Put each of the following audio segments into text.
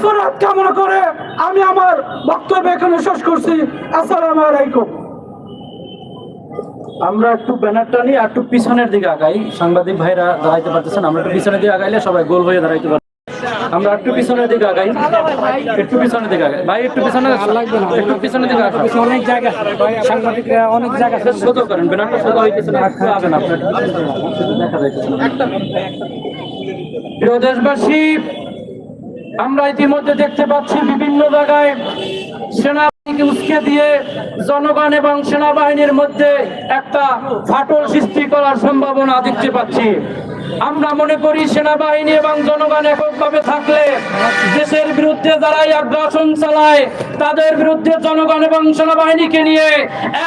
ফরাত কামনা করে আমি আমার বক্তব্য এখানে শেষ করছি। আসসালামু আলাইকুম। আমরা একটু ব্যানারটা নিয়ে একটু পিছনের দিকে আগাই। সাংবাদিক ভাইরা দাঁড়াইতে পারতেছেন আমরা একটু পিছনের দিকে আগাইলে সবাই গোল হয়ে দাঁড়াইতে পারবে। আমরা একটু পিছনের দিকে আগাই। একটু পিছনের দিকে আগাই। ভাই একটু পিছনে একটু পিছনের দিকে আগাই অনেক জায়গা সাংবাদিকরা অনেক জায়গা করেন ব্যানারটা সোজা হইতেছে না একটু আগান একটু। দেখা যাইতেছে। প্রিয় দেশবাসী আমরা ইতিমধ্যে দেখতে পাচ্ছি বিভিন্ন জায়গায় সেনাবাহিনীকে উস্কে দিয়ে জনগণ এবং সেনাবাহিনীর মধ্যে একটা ফাটল সৃষ্টি করার সম্ভাবনা দেখতে পাচ্ছি। আমরা মনে করি সেনাবাহিনী এবং জনগণ এককভাবে থাকলে দেশের বিরুদ্ধে যারাই আগ্রাসন চালায়, তাদের বিরুদ্ধে জনগণ এবং সেনাবাহিনীকে নিয়ে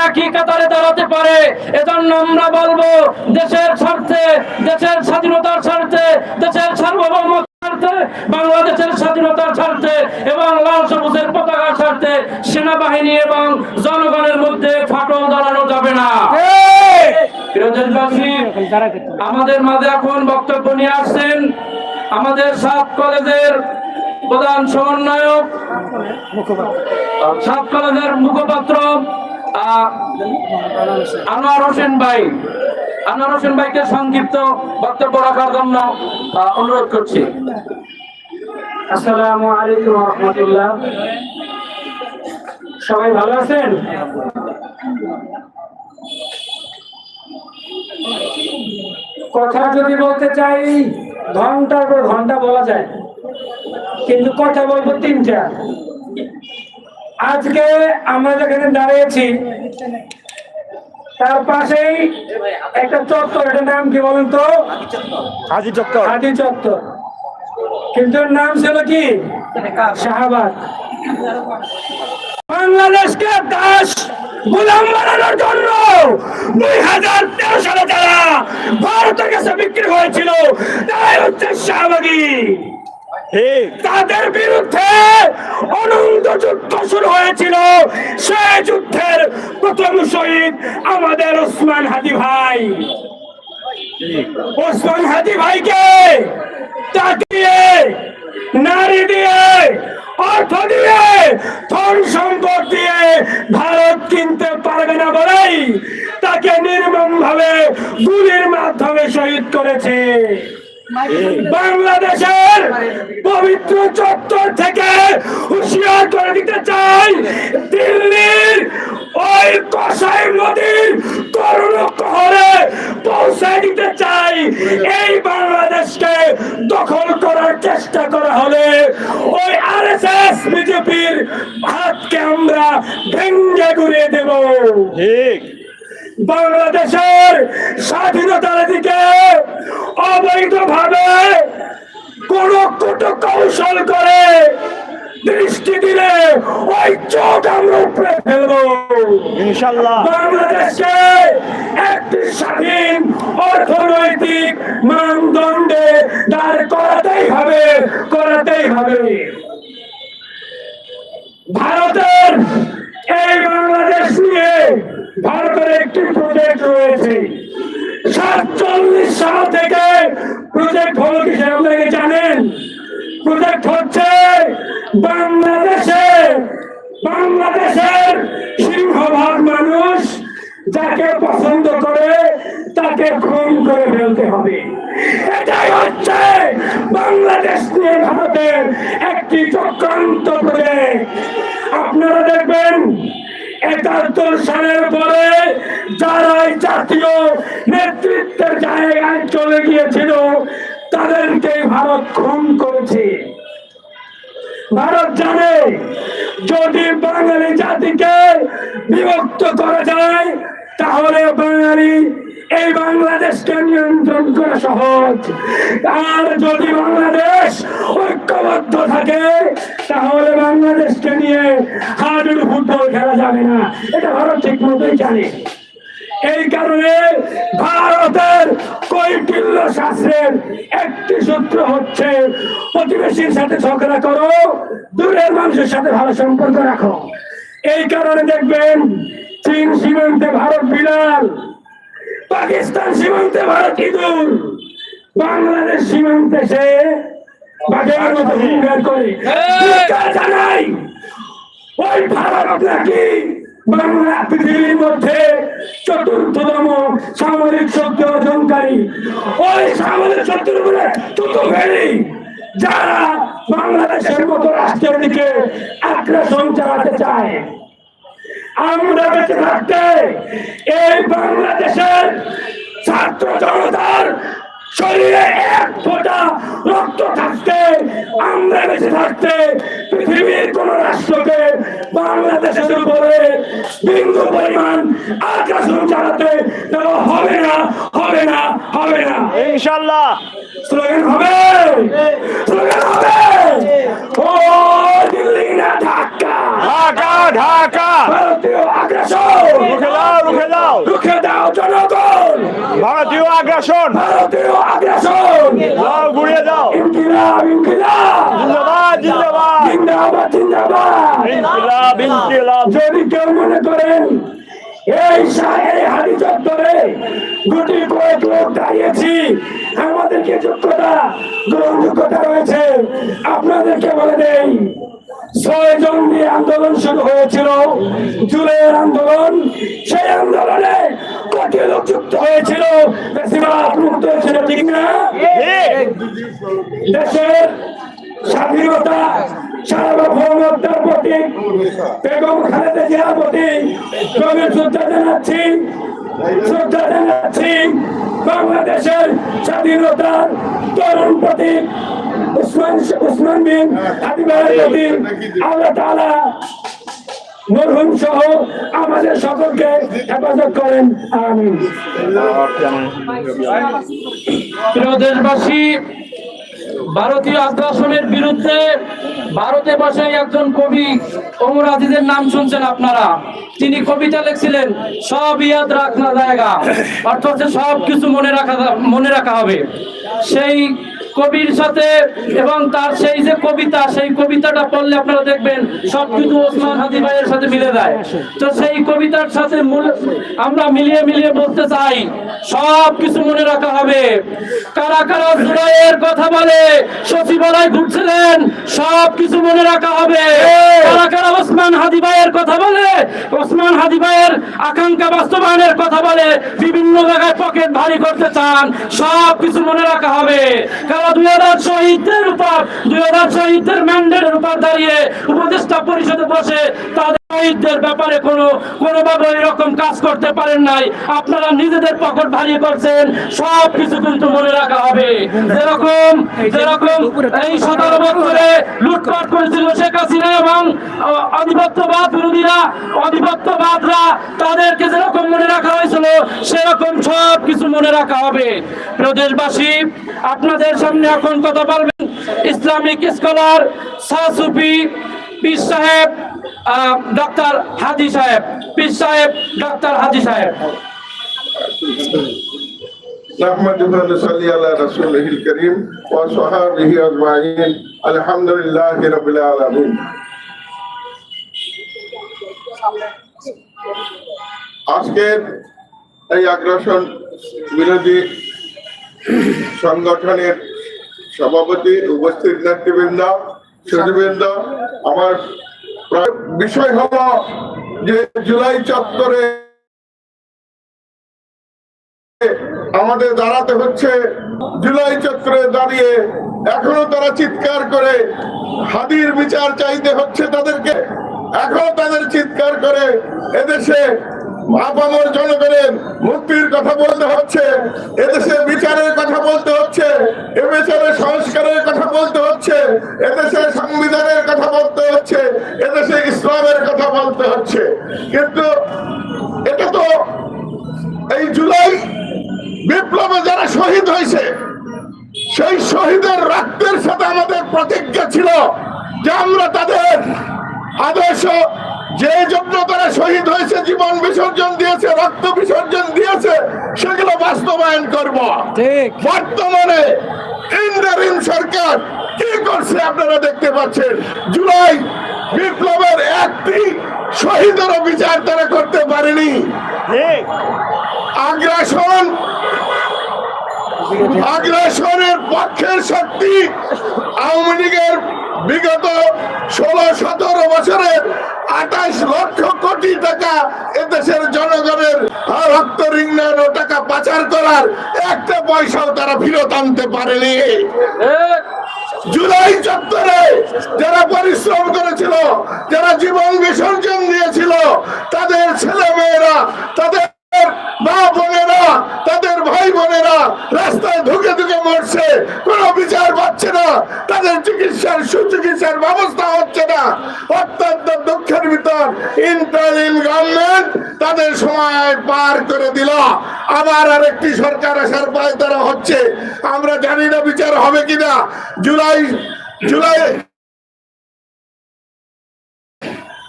একই কাতারে দাঁড়াতে পারে। এজন্য আমরা বলব, দেশের স্বার্থে, দেশের স্বাধীনতার স্বার্থে, দেশের সার্বভৌম স্বার্থে বাংলাদেশের স্বাধীনতার স্বার্থে এবং লাল সবুজের পতাকার স্বার্থে সেনাবাহিনী এবং জনগণের মধ্যে ফাটল দাঁড়ানো যাবে না। আমাদের মাঝে এখন বক্তব্য নিয়ে আসছেন আমাদের সাত কলেজের প্রধান সমন্বয়ক, সাত কলেজের মুখপাত্র আনোয়ার হোসেন ভাই। আনোয়ার হোসেন ভাইকে সংক্ষিপ্ত বক্তব্য রাখার জন্য অনুরোধ করছি। আসসালামু আলাইকুম রহমতুল্লাহ। সবাই ভালো আছেন? কথা যদি বলতে চাই, ঘণ্টার পর ঘণ্টা বলা যায়, কিন্তু কথা বলব তিনটা। আজকে আমরা যেখানে দাঁড়িয়েছি তার পাশেই একটা চত্বর এটার নাম কি বলেন তো? হাজি চত্বর। হাতি চত্বর। কিন্তু নাম ছিল কি? শাহবাগ। বাংলাদেশকে দাস গোলাম বানানোর জন্য দুই হাজার তেরো সালে যারা ভারতের কাছে বিক্রি হয়েছিল তাই হচ্ছে শাহবাগী। তাদের বিরুদ্ধে অনন্ত যুদ্ধ শুরু হয়েছিল। সেই যুদ্ধের প্রথম শহীদ আমাদের ওসমান হাদি ভাই। ওসমান হাদি ভাইকে তাকিয়ে নারী দিয়ে, অর্থ দিয়ে, ধন সম্পদ দিয়ে ভারত কিনতে পারবে না বলেই তাকে নির্মম ভাবে গুলির মাধ্যমে শহীদ করেছে। বাংলাদেশের পবিত্র চত্বর থেকে হুঁশিয়ার করে দিতে চাই, দিল্লির ওই কসাই নদীর করুণ কহরে পৌঁছে দিতে চাই। এই বাংলাদেশকে দখল করার চেষ্টা করা হলে ওই আর এস এস বিজেপির হাতকে আমরা ভেঙ্গে গুড়িয়ে দেব। ঠিক। বাংলাদেশের স্বাধীনতার দিকে অবৈধভাবে কোন কুট কৌশল করে দৃষ্টি দিলে ওই চোখ আমরা উপরে ফেলব। ইনশাল্লাহ বাংলাদেশকে একটি স্বাধীন অর্থনৈতিক মানদণ্ডে দাঁড় করাতেই হবে করাতেই হবে। ভারতের এই বাংলাদেশ নিয়ে ভারতের একটি প্রজেক্ট রয়েছে। সাতচল্লিশ সাল থেকে প্রজেক্ট হলো কি আপনাকে জানেন? প্রজেক্ট হচ্ছে বাংলাদেশে বাংলাদেশের সিংহভাগ মানুষ যাকে পছন্দ করে, তাকে খুন করে ফেলতে হবে। এটাই হচ্ছে বাংলাদেশ নিয়ে ভারতের একটি চক্রান্ত প্রজেক্ট। আপনারা দেখবেন, একাত্তর সালের পরে যারা জাতীয় নেতৃত্বের জায়গায় চলে গিয়েছিল তাদেরকে ভারত খুন করেছে। ভারত জানে, যদি বাঙালি জাতিকে বিভক্ত করা যায় তাহলে বাঙালি, এই বাংলাদেশকে নিয়ন্ত্রণ করা সহজ। আর যদি বাংলাদেশ ঐক্যবদ্ধ থাকে, তাহলে বাংলাদেশকে নিয়ে হাডুর ফুটবল খেলা যাবে না। এটা ভারত ঠিক মতোই জানে। এই কারণে ভারতের কৈটিল্য শাস্ত্রের একটি সূত্র হচ্ছে, প্রতিবেশীর সাথে ঝগড়া করো, দূরের মানুষের সাথে ভালো সম্পর্ক রাখো। এই কারণে দেখবেন চীন সীমান্তে ভারত বিড়াল পাকিস্তান সীমান্তে ভারত ইঁদুর বাংলাদেশ সীমান্তে সে জানাই ওই ভারত বাংলা সামরিক ওই যারা বাংলাদেশের মতো রাষ্ট্রের দিকে আগ্রাসন চালাতে চায়। আমরা বেঁচে থাকতে এই বাংলাদেশের ছাত্র জনতার শরীরে এক ফোঁটা রক্ত থাকতে আমরা বেঁচে থাকতে পৃথিবীর কোন রাষ্ট্রকে বাংলাদেশের উপরে বিন্দু পরিমাণ আগ্রাসন চালাতে দেওয়া হবে না হবে না হবে না। ইনশাল্লাহ স্লোগান হবে স্লোগান হবে ও দিল্লি না ঢাকা। ঢাকা ঢাকা। ভারতীয় আগ্রাসন। রুখে দাও রুখে দাও। রুখে দাও জনগণ। ভারতীয় আগ্রাসন। ভারতীয় আগ্রাসন। দাও গুড়িয়ে দাও ইনকিলাব ইনকিলাব। জিন্দাবাদ জিন্দাবাদ। জিন্দাবাদ জিন্দাবাদ। ইনকিলাব ইনকিলাব। যদি কেউ মনে করেন এই শাহের হাড়ি চত্বরে গুটি কয়েক লোক দাঁড়িয়েছি আমাদেরকে যোগ্যতা গ্রহণযোগ্যতা রয়েছে। আপনাদেরকে বলে দেই ছয় জন আন্দোলন শুরু হয়েছিল। জুলাইয়ের আন্দোলন সেই আন্দোলনে কোটি লোক যুক্ত হয়েছিল মুক্ত হয়েছিল ঠিক না? দেশের স্বাধীনতা সার্বভৌমত্বের প্রতি বেগম খালেদা জিয়ার প্রতি গভীর শ্রদ্ধা জানাচ্ছি শ্রদ্ধা জানাচ্ছি বাংলাদেশের স্বাধীনতার তরুণ প্রতীক উসমান উসমান বিন হাবিবের প্রতি। আল্লাহ তাআলা মরহুম সহ আমাদের সকলকে হেফাজত করেন। আমিন। প্রিয় দেশবাসী, ভারতীয় আগ্রাসনের বিরুদ্ধে ভারতে বসে একজন কবি অমর আজিজের নাম শুনছেন আপনারা। তিনি কবিতা লিখছিলেন, সব ইয়াদ রাখনা জায়গা। অর্থ হচ্ছে সব কিছু মনে রাখা মনে রাখা হবে। সেই কবির সাথে এবং তার সেই যে কবিতা সেই কবিতাটা পড়লে আপনারা দেখবেন সবকিছু ওসমান হাদি ভাইয়ের সাথে মিলে যায়। তো সেই কবিতার সাথে মূল- আমরা মিলিয়ে মিলিয়ে বলতে চাই সব কিছু মনে রাখা হবে। কারা কারা জুলাইয়ের কথা বলে সচিবালয় ঘুরছিলেন সব কিছু মনে রাখা হবে। কারা কারা ওসমান হাদি ভাইয়ের কথা বলে ওসমান হাদি ভাইয়ের আকাঙ্ক্ষা বাস্তবায়নের কথা বলে বিভিন্ন জায়গায় পকেট ভারী করতে চান সব কিছু মনে রাখা হবে। কারা দুই হাজার শহীদদের উপর, দুই হাজার শহীদদের ম্যান্ডেটের উপর দাঁড়িয়ে উপদেষ্টা পরিষদে বসে তাদের ব্যাপারে কোনো, কোনোভাবে এরকম কাজ করতে পারেন নাই। আপনারা নিজেদের পকেট ভারী করছেন সব কিছু কিন্তু মনে রাখা হবে। যেরকম যেরকম এই সতেরো বছরে লুটপাট করেছিল শেখ হাসিনা এবং বিরোধীরা তাদেরকে যেরকম মনে রাখা হয়েছিল, সেরকম সব কিছু মনে রাখা হবে। প্রদেশবাসী আপনাদের সামনে এখন কথা বলবেন ইসলামিক স্কলার পীর সাহেব ডক্টর হাজি সাহেব পীর সাহেব ডক্টর হাজি সাহেব نحمده ونصلي على رسوله الكريم وصحابه اجمعين الحمد لله رب العالمين আজকের এই আগ্রাসন বিরোধী সংগঠনের সভাপতি উপস্থিত নেতৃবৃন্দ সুদীবৃন্দ আমার বিষয় হলো যে জুলাই চত্বরে আমাদের দাঁড়াতে হচ্ছে। জুলাই চক্রে দাঁড়িয়ে এখনও তারা চিৎকার করে, হাদির বিচার চাইতে হচ্ছে তাদেরকে। এখনও তাদের চিৎকার করে, এদেশে আপামর জনগণের মুক্তির কথা বলতে হচ্ছে এদেশে বিচারের কথা বলতে হচ্ছে এ বিচারে সংস্কারের কথা বলতে হচ্ছে এদেশে সংবিধানের কথা বলতে হচ্ছে, এদেশে ইসলামের কথা বলতে হচ্ছে। কিন্তু এটা তো এই জুলাই বিপ্লবে যারা শহীদ হয়েছে, সেই শহীদের রক্তের সাথে আমাদের প্রতিজ্ঞা ছিল যে আমরা তাদের আদর্শ যে জন্য তারা শহীদ হয়েছে জীবন বিসর্জন দিয়েছে রক্ত বিসর্জন দিয়েছে সেগুলো বাস্তবায়ন করব। বর্তমানে ইন্টারিম সরকার কি করছে আপনারা দেখতে পাচ্ছেন? জুলাই বিপ্লবের একটি শহীদেরও বিচার তারা করতে পারেনি। আগ্রাসন আগ্রাসনের পক্ষের শক্তি আওয়ামী লীগের বিগত ষোলো সতেরো বছরের আঠাশ লক্ষ কোটি টাকা এদেশের জনগণের রক্ত ঋণ টাকা পাচার করার একটা পয়সাও তারা ফেরত আনতে পারেনি। জুলাই চত্বরে যারা পরিশ্রম করেছিল, যারা জীবন বিসর্জন দিয়েছিল, তাদের ছেলে মেয়েরা তাদের মা বোনেরা, তাদের ভাই বোনেরা রাস্তায় ঢুকে ঢুকে মরছে কোনো বিচার পাচ্ছে না তাদের চিকিৎসার সুচিকিৎসার ব্যবস্থা হচ্ছে না। অত্যন্ত দুঃখের ভিতর ইন্টারিম গভর্নমেন্ট তাদের সময় পার করে দিল। আবার আরেকটি সরকার আসার পায় তারা হচ্ছে। আমরা জানি না বিচার হবে কিনা। জুলাই জুলাই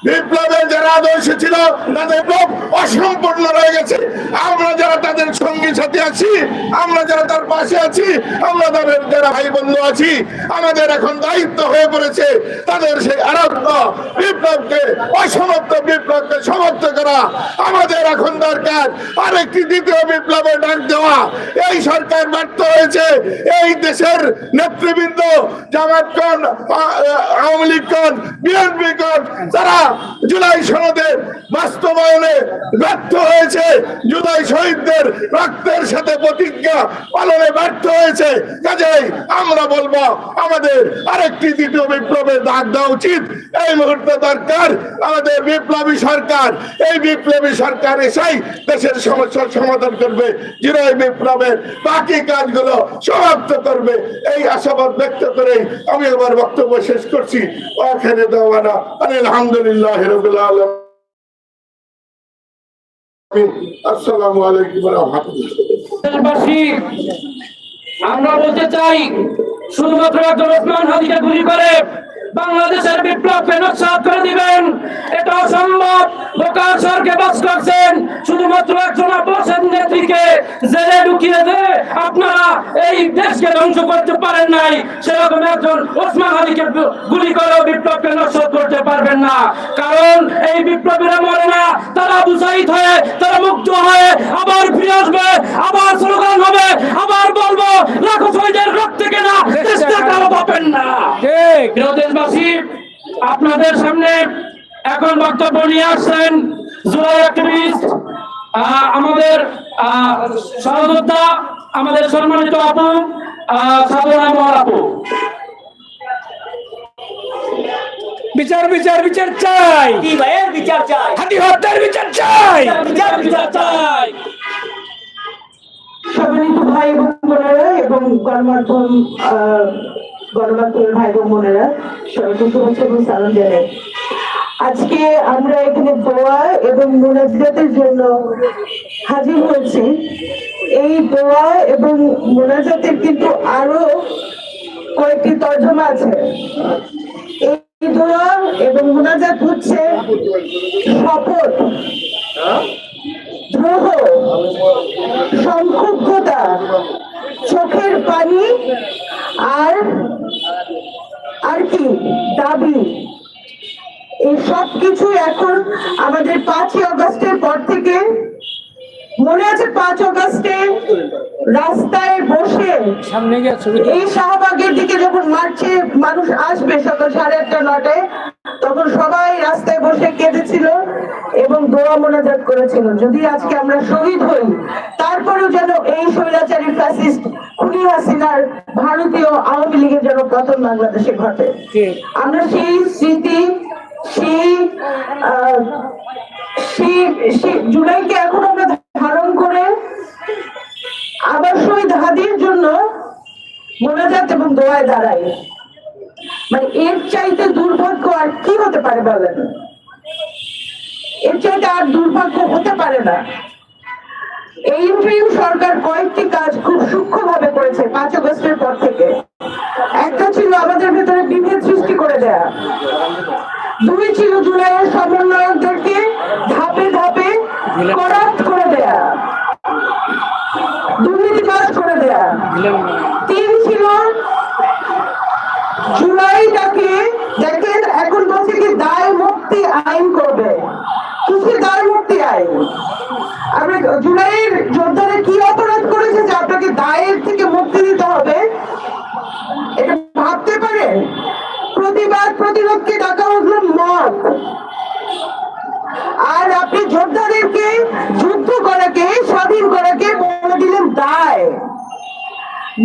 বিপ্লবের যারা আদর্শ ছিল, তাদের বিপ্লব অসম্পূর্ণ রয়ে গেছে। আমরা যারা তাদের সঙ্গী সাথী আছি, আমরা যারা তার পাশে আছি, আমরা তাদের যারা ভাই বন্ধু আছি, আমাদের এখন দায়িত্ব হয়ে পড়েছে তাদের সেই আরাধ্য বিপ্লবকে, অসমাপ্ত বিপ্লবকে সমাপ্ত করা। আমাদের এখন দরকার আরেকটি দ্বিতীয় বিপ্লবের ডাক দেওয়া। এই সরকার ব্যর্থ হয়েছে। এই দেশের নেতৃবৃন্দ জামাতগণ আওয়ামী লীগগণ, বিএনপিগণ তারা জুলাই সনদের বাস্তবায়নে ব্যর্থ হয়েছে। জুলাই শহীদদের রক্তের সাথে প্রতিজ্ঞা পালনে ব্যর্থ হয়েছে। কাজেই আমরা বলব, আমাদের আরেকটি দ্বিতীয় বিপ্লবের ডাক দেওয়া উচিত। এই মুহূর্তে দরকার আমাদের বিপ্লবী সরকার। এই বিপ্লবী সরকার এসেই দেশের সমস্যার সমাধান করবে, জুলাই বিপ্লবের বাকি কাজগুলো সমাপ্ত করবে। এই আশাবাদ ব্যক্ত করেই আমি আমার বক্তব্য শেষ করছি। ওখানে দেওয়ানা আলহামদুলিল্লাহ রবিল আলম আসসালামু আলাইকুম আমরা বলতে চাই, শুধুমাত্র একজন ওসমান হাদিকে গুলি করে বাংলাদেশের বিপ্লবকে নকশাত করে দিবেন। এটা অসম্ভব। বোকার সরকে বাস করছেন শুধুমাত্র একজন বসেন নেত্রীকে জেলে ঢুকিয়ে দে আপনারা এই দেশকে ধ্বংস করতে পারেন নাই। সেরকম একজন ওসমান হাদিকে গুলি করে বিপ্লবকে নকশাত করতে পারবেন না। কারণ এই বিপ্লবীরা মরে না তারা বুঝাইত হয়ে তারা মুক্ত হয়ে আবার ফিরে আসবে আবার স্লোগান হবে আবার বলব লাখো শহীদের রক্ত কেনা চেষ্টা কারও পাবেন না। দেশবাসী আপনাদের সামনে এখন বক্তব্য নিয়ে আসছেন জুলাই আহ, আমাদের আহ, সহযোদ্ধা আমাদের সম্মানিত আপু আহ, সাধনা মহার আপু। বিচার বিচার বিচার চাই। কি ভাইয়ের বিচার চাই? হাতি হত্যার বিচার চাই। বিচার বিচার চাই। সম্মানিত ভাই বোনেরা এবং গণমাধ্যম আহ, গণমাধ্যমের ভাই বোনেরা সবাইকে শুভেচ্ছা এবং সালাম জানাই। আজকে আমরা এখানে দোয়া এবং মোনাজাতের জন্য হাজির হয়েছি। এই দোয়া এবং মোনাজাতের কিন্তু আরও কয়েকটি তর্জমা আছে। এই দোয়া এবং মোনাজাত হচ্ছে শপথ, দ্রোহ, সংক্ষুব্ধতা, চোখের পানি আর আর কি? দাবি। এই সব কিছু এখন আমাদের পাঁচই অগস্টের পর থেকে মনে আছে পাঁচ অগস্টে রাস্তায় বসে এই শাহবাগের দিকে যখন মার্চে মানুষ আসবে সকাল সাড়ে আটটা নটায় তখন সবাই রাস্তায় বসে কেঁদেছিল এবং দোয়া মোনাজাত করেছিল। যদি আজকে আমরা শহীদ হই তারপরেও যেন এই স্বৈরাচারী ফ্যাসিস্ট খুনি হাসিনার ভারতীয় আওয়ামী লীগের যেন পতন বাংলাদেশে ঘটে। আমরা সেই স্মৃতি সেই সেই সেই জুলাইকে এখন আমরা ধারণ করে আবার শহীদ হাদির জন্য মোনাজাত এবং দোয়ায় দাঁড়াই। মানে এর চাইতে দুর্ভাগ্য আর কি হতে পারে বলেন? এর চাইতে আর দুর্ভাগ্য হতে পারে না। এই ইন্টারিম সরকার কয়েকটি কাজ খুব সূক্ষ্মভাবে করেছে পাঁচ আগস্টের পর থেকে। একটা ছিল আমাদের ভেতরে বিভেদ সৃষ্টি করে দেয়া। দুই ছিল জুলাইয়ের সমন্বয়কদেরকে ধাপে ধাপে করাপ্ট করে দেয়া। দুর্নীতিবাজ করে দেয়া। তিন ছিল জুলাইটাকে দেখেন, এখন বলছে কি, দায় মুক্তি আইন করবে। কিসের দায় মুক্তি আইন? আমরা জুলাইয়ের যোদ্ধারা কি অপরাধ করেছে যে আপনাকে দায়ের থেকে মুক্তি দিতে হবে? এটা ভাবতে পারেন? প্রতিবাদ প্রতিরোধকে ডাকা হলো মত আর আপনি যোদ্ধাদেরকে যুদ্ধ করাকে স্বাধীন করাকে বলে দিলেন দায়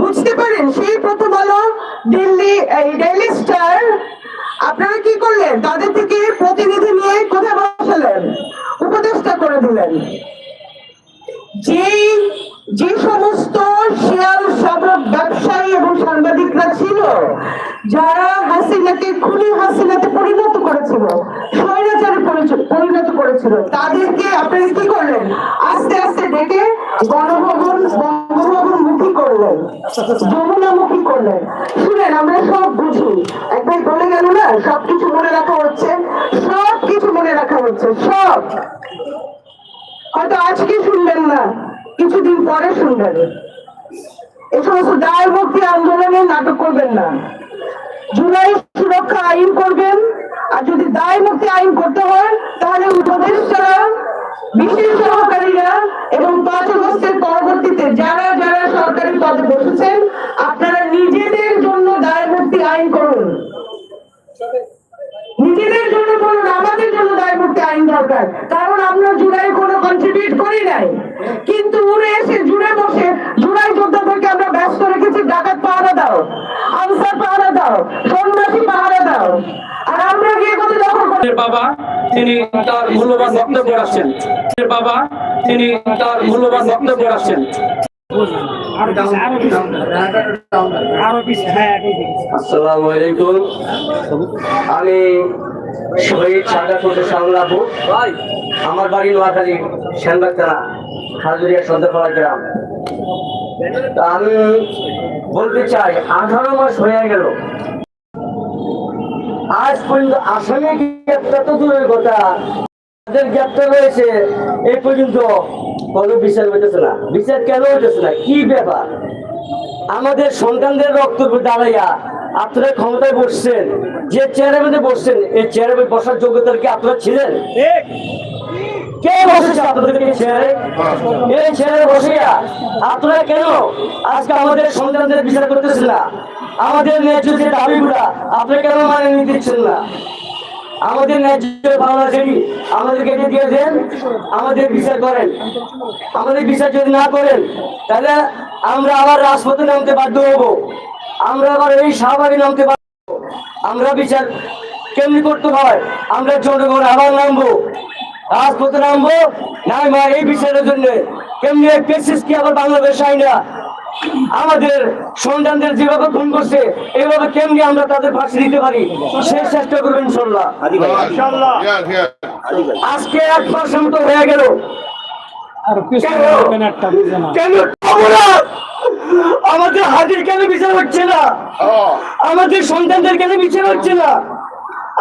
বুঝতে পারেন, সেই প্রথম আলো দিল্লি, এই ডেইলি স্টার আপনারা কি করলেন? তাদের থেকে প্রতিনিধি নিয়ে কোথায় বসালেন? উপদেষ্টা করে দিলেন। যেই যে সমস্ত শেয়ার সাবক ব্যবসায়ী এবং সাংবাদিকরা ছিল, যারা হাসিনাকে, খুনি হাসিনাতে পরিণত করেছিল, স্বৈরাচারে পরিণত করেছিল, তাদেরকে আপনারা কি করলেন? আস্তে আস্তে ডেকে গণভবন যমুনামুখী করলেন। শুনেন, আমরা সব বুঝি। একবার বলে গেল না, সবকিছু মনে রাখা হচ্ছে সব কিছু মনে রাখা হচ্ছে, সব। হয়তো আজকে শুনবেন না, কিছুদিন পরে শুনবেন। এই সমস্ত দায় মুক্তি আন্দোলনে নাটক করবেন না। জুলাই সুরক্ষা আইন করবেন, আর যদি দায় মুক্তি আইন করতে হয়, তাহলে উপদেষ্টারা, বিশেষ সহকারীরা এবং পাঁচ আগস্টের পরবর্তীতে যারা সরকারি পদে বসেছেন, আপনারা নিজেদের জন্য দায় মুক্তি আইন করুন। নিজেদের জন্য বলুন, আমাদের জন্য দায় মুক্তি আইন দরকার। কারণ আমরা জুলাই কোনো কন্ট্রিবিউট করি নাই। কিন্তু উড়ে এসে জুড়ে বসে, জুলাই যোদ্ধাদেরকে আমরা ব্যস্ত রেখেছি, ডাকাত পাহারা দাও, আনসার পাহারা দাও, সন্ন্যাসী পাহারা দাও। আর আমরা গিয়ে দখল বাবা, তিনি তার মূল্যবান বক্তব্য রাখছেন। বাবা, তিনি তার মূল্যবান বক্তব্য রাখছেন। আমি আমার বাড়ি নোয়াখালী শ্যানবাগ সন্ধ্যাপাড়া গ্রাম। তা আমি বলতে চাই, আঠারো মাস হয়ে গেল। আজ পর্যন্ত আসামে গ্রেপ্তার তো দূরের কথা কোনো আমাদের সন্তানদের রক্ত দাঁড়াইয়া আপনারা ক্ষমতায় বসছেন, যে চেয়ারের মধ্যে বসছেন, এই চেয়ারে বসার যোগ্যতার কি আপনারা ছিলেন? এই আপনারা কেন আজকে আমাদের সন্তানদের বিচার করতেছেন না? আমাদের দাবিগুলা আপনারা কেন মানে নিতে না? আমাদের ন্যায্য আছে আমাদেরকে এটা দিয়ে দেন, আমাদের বিচার করেন। আমাদের বিচার যদি না করেন, তাহলে আমরা আবার রাজপথে নামতে বাধ্য হব। আমরা আবার এই শাহবাগে নামতে বাধ্য আমরা বিচার কেমনি করতে হয়? আমরা জনগণ আবার নামবো। রাজপথে নামবো? মা এই বিচারের জন্য। কেমনি পেসিস কি আবার বাংলাদেশ আই না? আমাদের সন্তানদের যেভাবে খুন করছে এইভাবে কেমনি আমরা তাদের ফাঁসি দিতে পারি? সে চেষ্টা করবেন ইনশাল্লাহ. আজকে এক পার্সেন্ট তো হয়ে গেল। কেন? আমাদের হাজির কেন বিচার হচ্ছে না. আমাদের সন্তানদের কেন বিচার হচ্ছে না?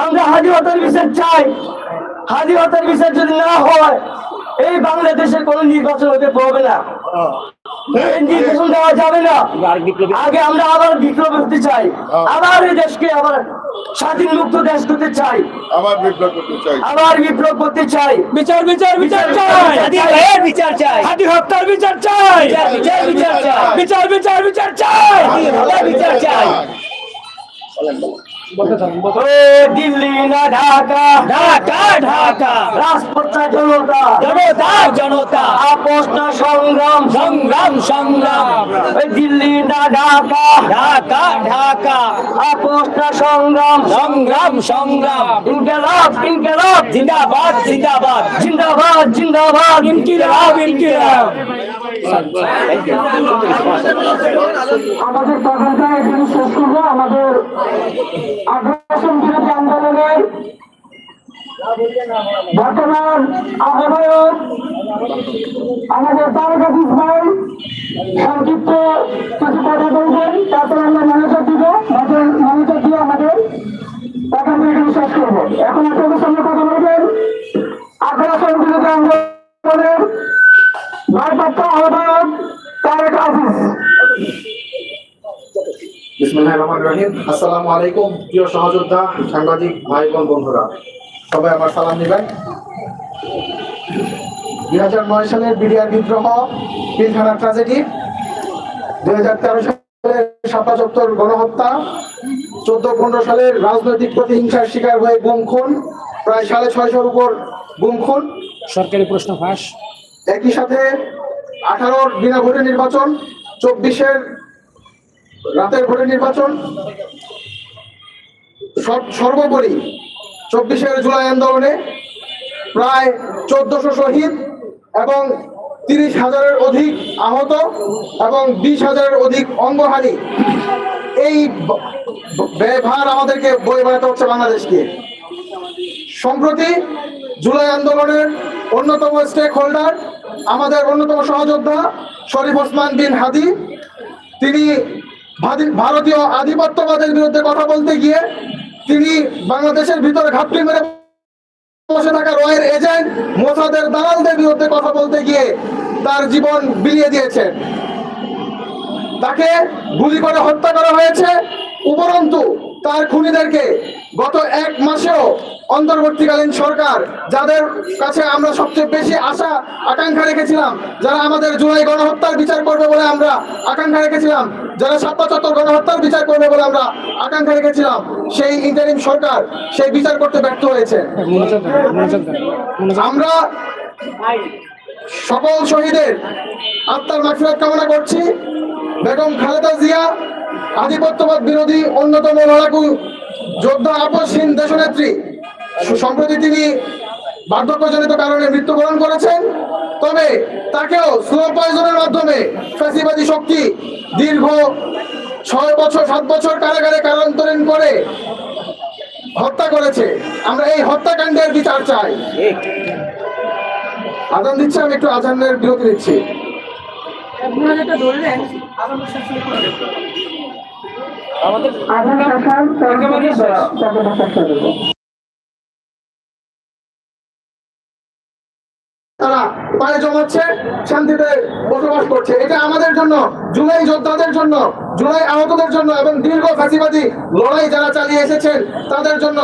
আমরা হাজি হতার বিচার চাই। হাজি হতার বিচার যদি না হয় এই বাংলাদেশের কোন নির্বাচন হতে পারবে না। এই নির্বাচন দেওয়া যাবে না? আগে আমরা আবার বিপ্লব হতে চাই। আবার এই দেশকে আবার স্বাধীন মুক্ত দেশ করতে চাই। আবার বিপ্লব করতে চাই। আবার বিপ্লব করতে চাই। বিচার বিচার বিচার চাই। হাদি বিচার চাই। হাতি হত্যার বিচার চাই বিচার বিচার চাই। বিচার বিচার বিচার চাই। বিচার চাই। দিল্লি না ঢাকা। ঢাকা ঢাকা। রাজপথ না জনতা। জনতা জনতা। আপোষ না সংগ্রাম। সংগ্রাম সংগ্রাম। দিল্লি না ঢাকা। ঢাকা ঢাকা। আপোষ না সংগ্রাম। সংগ্রাম সংগ্রাম। ইনকিলাব ইনকিলাব। জিন্দাবাদ জিন্দাবাদ। জিন্দাবাদ জিন্দাবাদ। ইনকিলাব ইনকিলাব। আমাদের তদন্ত এখানে শেষ করব। আমাদের আগ্রাসন বিরোধী আন্দোলনের বর্তমান আহ্বায়ক আমাদের তারকাশিস ভাই সংক্ষিপ্ত কিছু কথা বলবেন, তারপর আমরা ম্যানেজার দিব ম্যানেজার দিয়ে আমাদের তাকে আমরা এখানে শেষ করব। এখন আপনাদের সামনে কথা বলবেন, আগ্রাসন বিরোধী আন্দোলনের ভারপ্রাপ্ত আহ্বায়ক তারেক আজিজ। বিসমুল্লাহির রহমানির রহিম। আসসালামু আলাইকুম প্রিয় সহযোদ্ধা সাংবাদিক ভাই বোন বন্ধুরা। সবাই আমার সালাম নেবেন। দুই হাজার নয় সালের বিডিআর বিদ্রোহ পিলখানা ট্রাজেডি। দুই হাজার তেরো সালের গণহত্যা। চোদ্দ পনেরো সালের রাজনৈতিক প্রতিহিংসার শিকার হয়ে গুম খুন। প্রায় সাড়ে ছয়শোর উপর গুম খুন। সরকারি প্রশ্ন ফাঁস। একই সাথে আঠারোর বিনা ভোটে নির্বাচন, চব্বিশের রাতের ভোটে নির্বাচন। সর্বোপরি চব্বিশের জুলাই আন্দোলনে প্রায় চোদ্দশো শহীদ এবং তিরিশ হাজারের অধিক আহত এবং বিশ হাজারের অধিক অঙ্গহানি। এই ব- ব- ব্যয়ভার আমাদেরকে বয়ে বেড়াতে হচ্ছে বাংলাদেশকে। সম্প্রতি জুলাই আন্দোলনের অন্যতম স্টেক হোল্ডার আমাদের অন্যতম সহযোদ্ধা শরীফ ওসমান বিন হাদি। তিনি ভারতীয় আধিপত্যবাদের বিরুদ্ধে কথা বলতে গিয়ে তিনি বাংলাদেশের ভিতরে ঘাপটি মেরে বসে থাকা রয়ের এজেন্ট মোসাদের দালালদের বিরুদ্ধে কথা বলতে গিয়ে তার জীবন বিলিয়ে দিয়েছেন তাকে গুলি করে হত্যা করা হয়েছে। উপরন্তু তার খুনিদেরকে গত এক মাসেও অন্তর্বর্তীকালীন সরকার, যাদের কাছে আমরা সবচেয়ে বেশি আশা, আকাঙ্ক্ষা রেখেছিলাম, যারা আমাদের জুলাই গণহত্যার বিচার করবে বলে আমরা আকাঙ্ক্ষা রেখেছিলাম, যারা সাতটা চত্বর গণহত্যার বিচার করবে বলে আমরা আকাঙ্ক্ষা রেখেছিলাম, সেই ইন্টারিম সরকার সেই বিচার করতে ব্যর্থ হয়েছে। আমরা সকল শহীদের আত্মার মাগফিরাত কামনা করছি। বেগম খালেদা জিয়া আধিপত্যবাদ বিরোধী অন্যতম লড়াকু যোদ্ধা আপসহীন দেশনেত্রী। সম্প্রতি তিনি বার্ধক্যজনিত কারণে মৃত্যুবরণ করেছেন। তবে তাকেও স্লো পয়জনের মাধ্যমে ফ্যাসিবাদী শক্তি দীর্ঘ ছয় বছর, সাত বছর কারাগারে কারান্তরীণ করে হত্যা করেছে। আমরা এই হত্যাকাণ্ডের বিচার চাই। আজান দিচ্ছে, আমি একটু আজানের বিরতি দিচ্ছি আধার শাখা তারা পায়ে জমাচ্ছে শান্তিতে বসবাস করছে। এটা আমাদের জন্য জুলাই যোদ্ধাদের জন্য জুলাই আহতদের জন্য এবং দীর্ঘ ফাঁসিবাদী লড়াই যারা চালিয়ে এসেছেন তাদের জন্য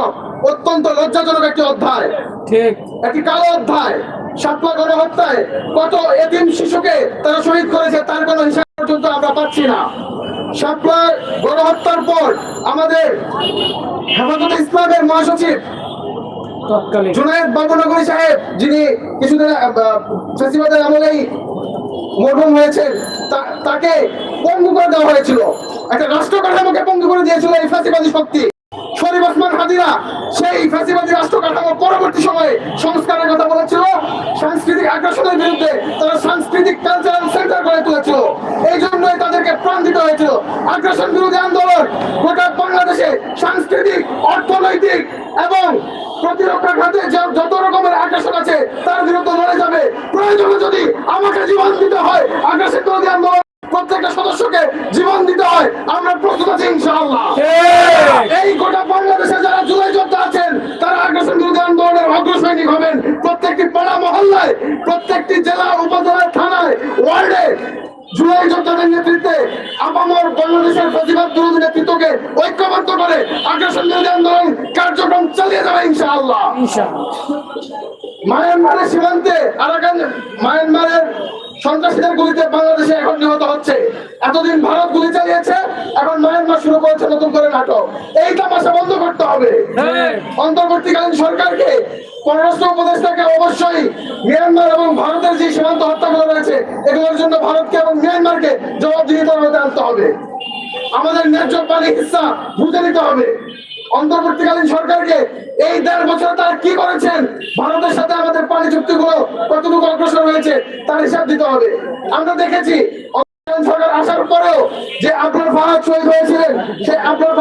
অত্যন্ত লজ্জাজনক একটি অধ্যায়। ঠিক। একটি কালো অধ্যায়। সাপলা গণহত্যায় কত এতিম শিশুকে তারা শহীদ করেছে তার কোনো হিসাব পর্যন্ত আমরা পাচ্ছি না। সাপলা গণহত্যার পর আমাদের হেফাজত ইসলামের মহাসচিব জুনায়দ বাবুনগরী সাহেব যিনি কিছুদিন ফেসিবাদের আমলেই মরহুম হয়েছেন তাকে পঙ্গু করে দেওয়া হয়েছিল। একটা রাষ্ট্র কাঠামোকে পঙ্গু করে দিয়েছিল এই ফ্যাসিবাদী শক্তি। শরীফ ওসমান হাদিরা, সেই ফ্যাসিবাদী রাষ্ট্র কাঠামো পরবর্তী সময়ে সংস্কারের কথা বলেছিল, সাংস্কৃতিক আগ্রাসনের বিরুদ্ধে তারা সাংস্কৃতিক কালচারাল সেন্টার করে তুলেছিল। এই জন্যই তাদেরকে প্রাণ দিতে হয়েছিল। আগ্রাসন বিরোধী আন্দোলন গোটা বাংলাদেশে সাংস্কৃতিক, অর্থনৈতিক এবং প্রতিরক্ষা খাতে যত রকমের আগ্রাসন আছে, তার বিরুদ্ধে লড়ে যাবে। প্রয়োজনে যদি আমাকে জীবন দিতে হয়, আগ্রাসন বিরোধী আন্দোলন প্রত্যেকটা সদস্যকে জীবন দিতে হয় আমরা প্রস্তুত আছি ইনশাআল্লাহ। এই গোটা বাংলাদেশে যারা জুলাই যোদ্ধা আছেন তারা আগ্রাসন বিরোধী আন্দোলনের অগ্রসৈনিক হবেন। প্রত্যেকটি পাড়া মহল্লায় প্রত্যেকটি জেলা উপজেলা থানায় ওয়ার্ডে জুলাই যোদ্ধাদের নেতৃত্বে আপামর বাংলাদেশের প্রতিবাদ বিরোধী নেতৃত্বকে ঐক্যবদ্ধ করে আগ্রাসন বিরোধী আন্দোলন কার্যক্রম চালিয়ে যাবে ইনশাআল্লাহ। মায়ানমারের সীমান্তে আরাকান মায়ানমারের সন্ত্রাসীদের গুলিতে বাংলাদেশে এখন নিহত হচ্ছে। এতদিন ভারত গুলি চালিয়েছে এখন মায়ানমার শুরু করেছে নতুন করে নাটক। এই তামাশা বন্ধ করতে হবে। হ্যাঁ। অন্তর্বর্তীকালীন সরকারকে পররাষ্ট্র উপদেষ্টাকে অবশ্যই মিয়ানমার এবং ভারতের যে সীমান্ত হত্যাগুলো রয়েছে এগুলোর জন্য ভারতকে এবং মিয়ানমারকে জবাবদিহিতার মধ্যে আনতে হবে। আমাদের ন্যায্য পানি হিস্সা বুঝে নিতে হবে। অন্তর্বর্তীকালীন সরকারকে এই দেড় বছর তারা কি করেছেন? ভারতের সাথে আমাদের পানি চুক্তিগুলো কতটুকু অগ্রসর হয়েছে তার হিসাব দিতে হবে। আমরা দেখেছি সরকার আসার পরেও যে আপনার হয়েছিলেন, সেই আপনার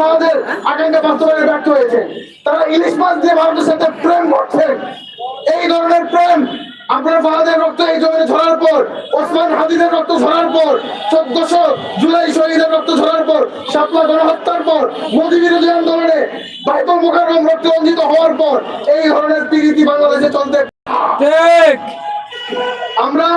ব্যর্থ হয়েছে। তারা ইলিশ মাছ দিয়ে ভারতের সাথে প্রেম করছেন। এই ধরনের প্রেম হাদিদের রক্ত ঝরার পর, চোদ্দশো জুলাই শহীদের রক্ত ঝরার পর, শাপলা গণহত্যার পর, মোদী বিরোধী আন্দোলনে বাইতুল মুকাররম রক্ত হওয়ার পর, এই ধরনের পিরিতি বাংলাদেশে চলতে আমরা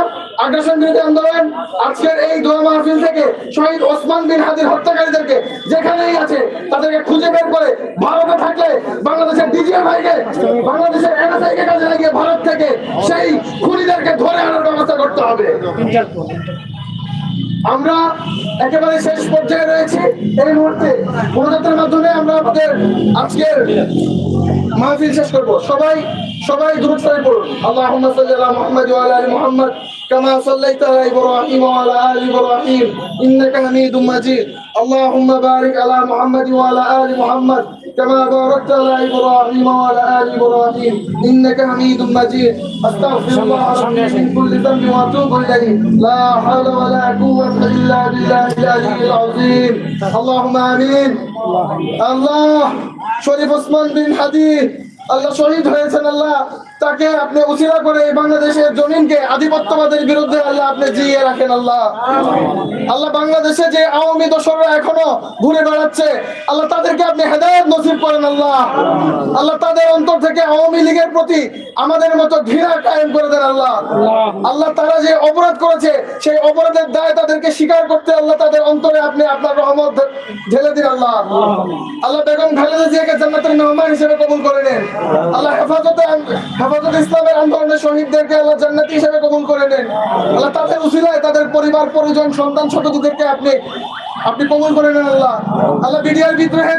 আগ্রাসন বিরোধী আন্দোলন আজকের এই দোয়া মাহফিল থেকে শহীদ ওসমান বিন হাদির হত্যাকারীদেরকে যেখানেই আছে তাদেরকে খুঁজে বের করে ভারতে থাকলে বাংলাদেশের ডিজিএ ভাইকে, বাংলাদেশের এনএসআইকে কাজে লাগিয়ে ভারত থেকে সেই খুনিদেরকে ধরে আনার ব্যবস্থা করতে হবে। আমরা একেবারে শেষ পর্যায়ে রয়েছি এই মুহূর্তে মনোযাত্রার মাধ্যমে আমরা আমাদের আজকের মাহফিল শেষ করব সবাই সবাই দূরত সবাই পড়ুন আল্লাহুম্মা সাল্লি আলা মুহাম্মাদ ওয়া আলা আলি মুহাম্মাদ كما صليت على ابراهيم وعلى ال ابراهيم انك حميد مجيد اللهم بارك على محمد وعلى ال محمد كما باركت على ابراهيم وعلى ال ابراهيم انك حميد مجيد استغفر الله ربي من كل ذنب واتوب اليه لا حول ولا قوه الا بالله العلي العظيم اللهم امين الله শরীফ ওসমান বিন হাদি আল্লাহ শহীদ হয়েছেন আল্লাহ তাকে আপনি উচিরা করে এই বাংলাদেশের জমিনকে আধিপত্যবাদের বিরুদ্ধে আল্লাহ আপনি জিয়ে রাখেন আল্লাহ। আল্লাহ বাংলাদেশে যে আওয়ামী দোসররা এখনও ঘুরে বেড়াচ্ছে আল্লাহ তাদেরকে আপনি হেদায়ত নসিব করেন আল্লাহ। আল্লাহ তাদের অন্তর থেকে আওয়ামী লীগের প্রতি আমাদের মতো ঘৃণা কায়েম করে দেন আল্লাহ। আল্লাহ। তারা যে অপরাধ করেছে সেই অপরাধের দায় তাদেরকে স্বীকার করতে আল্লাহ তাদের অন্তরে আপনি আপনার রহমত ঢেলে দিন আল্লাহ। আল্লাহ। বেগম খালেদা জিয়াকে জান্নাতের মেহমান হিসেবে কবুল করে নেন। আল্লাহ। হেফাজতে হেফাজত ইসলামের আন্দোলনের শহীদদেরকে আল্লাহ জান্নাতি হিসেবে কবুল করে নেন। আল্লাহ তাদের তাদের পরিবার, পরিজন, সন্তান আপনি আপনি কবুল করে নেন আল্লাহ। আল্লাহ বিডিআর বিদ্রোহে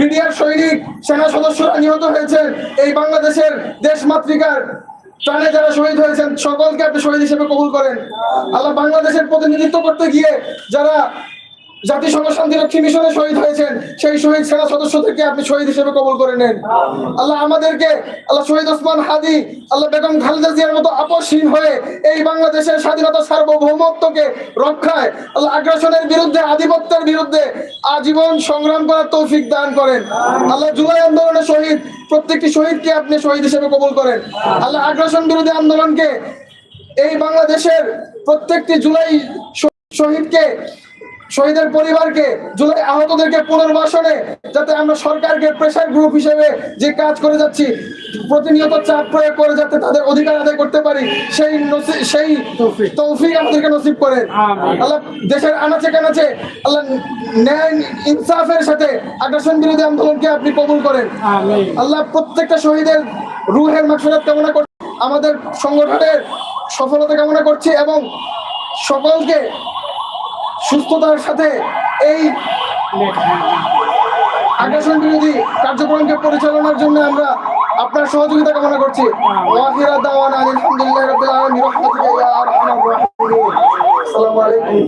বিডিআর সৈনিক, সেনা সদস্যরা নিহত হয়েছেন, এই বাংলাদেশের দেশ মাতৃকার প্রাণে যারা শহীদ হয়েছেন, সকলকে আপনি শহীদ হিসেবে কবুল করেন। আল্লাহ বাংলাদেশের প্রতিনিধিত্ব করতে গিয়ে যারা জাতিসংঘ শান্তিরক্ষী মিশনে শহীদ হয়েছেন, সেই শহীদ সেনা সদস্যদেরকে আপনি শহীদ হিসেবে কবল করে নেন। আল্লাহ আমাদেরকে, আল্লাহ শহীদ ওসমান হাদি, আল্লাহ বেগম খালেদা জিয়ার মতো আপসহীন হয়ে এই বাংলাদেশের স্বাধীনতা সার্বভৌমত্বকে রক্ষায়, আল্লাহ আগ্রাসনের বিরুদ্ধে, আধিপত্যের বিরুদ্ধে আজীবন সংগ্রাম করার তৌফিক দান করেন। আল্লাহ জুলাই আন্দোলনে শহীদ, প্রত্যেকটি শহীদকে আপনি শহীদ হিসেবে কবল করেন। আল্লাহ আগ্রাসন বিরোধী আন্দোলনকে এই বাংলাদেশের প্রত্যেকটি জুলাই শহীদকে শহীদের পরিবারকে জুলাই আহতদেরকে পুনর্বাসনে যাতে আমরা সরকারকে প্রেশার গ্রুপ হিসেবে যে কাজ করে যাচ্ছি প্রতিনিয়ত চাপ প্রয়োগ করে যাতে তাদের অধিকার আদায় করতে পারি সেই সেই তৌফিক। আমাদেরকে নসিব করেন। আল্লাহ দেশের আনাচে কানাচে আল্লাহ ন্যায় ইনসাফের সাথে আগ্রাসন বিরোধী আন্দোলনকে আপনি কবুল করেন। আল্লাহ প্রত্যেকটা শহীদের রুহের মাকসুরাত কামনা করছি আমাদের সংগঠনের সফলতা কামনা করছি এবং সকলকে সুস্থতার সাথে এই আগ্রাসন বিরোধী কার্যক্রমকে পরিচালনার জন্য আমরা আপনার সহযোগিতা কামনা করছি। আলহামদুলিল্লাহ আরহামার রাহিমিন আসসালামু আলাইকুম।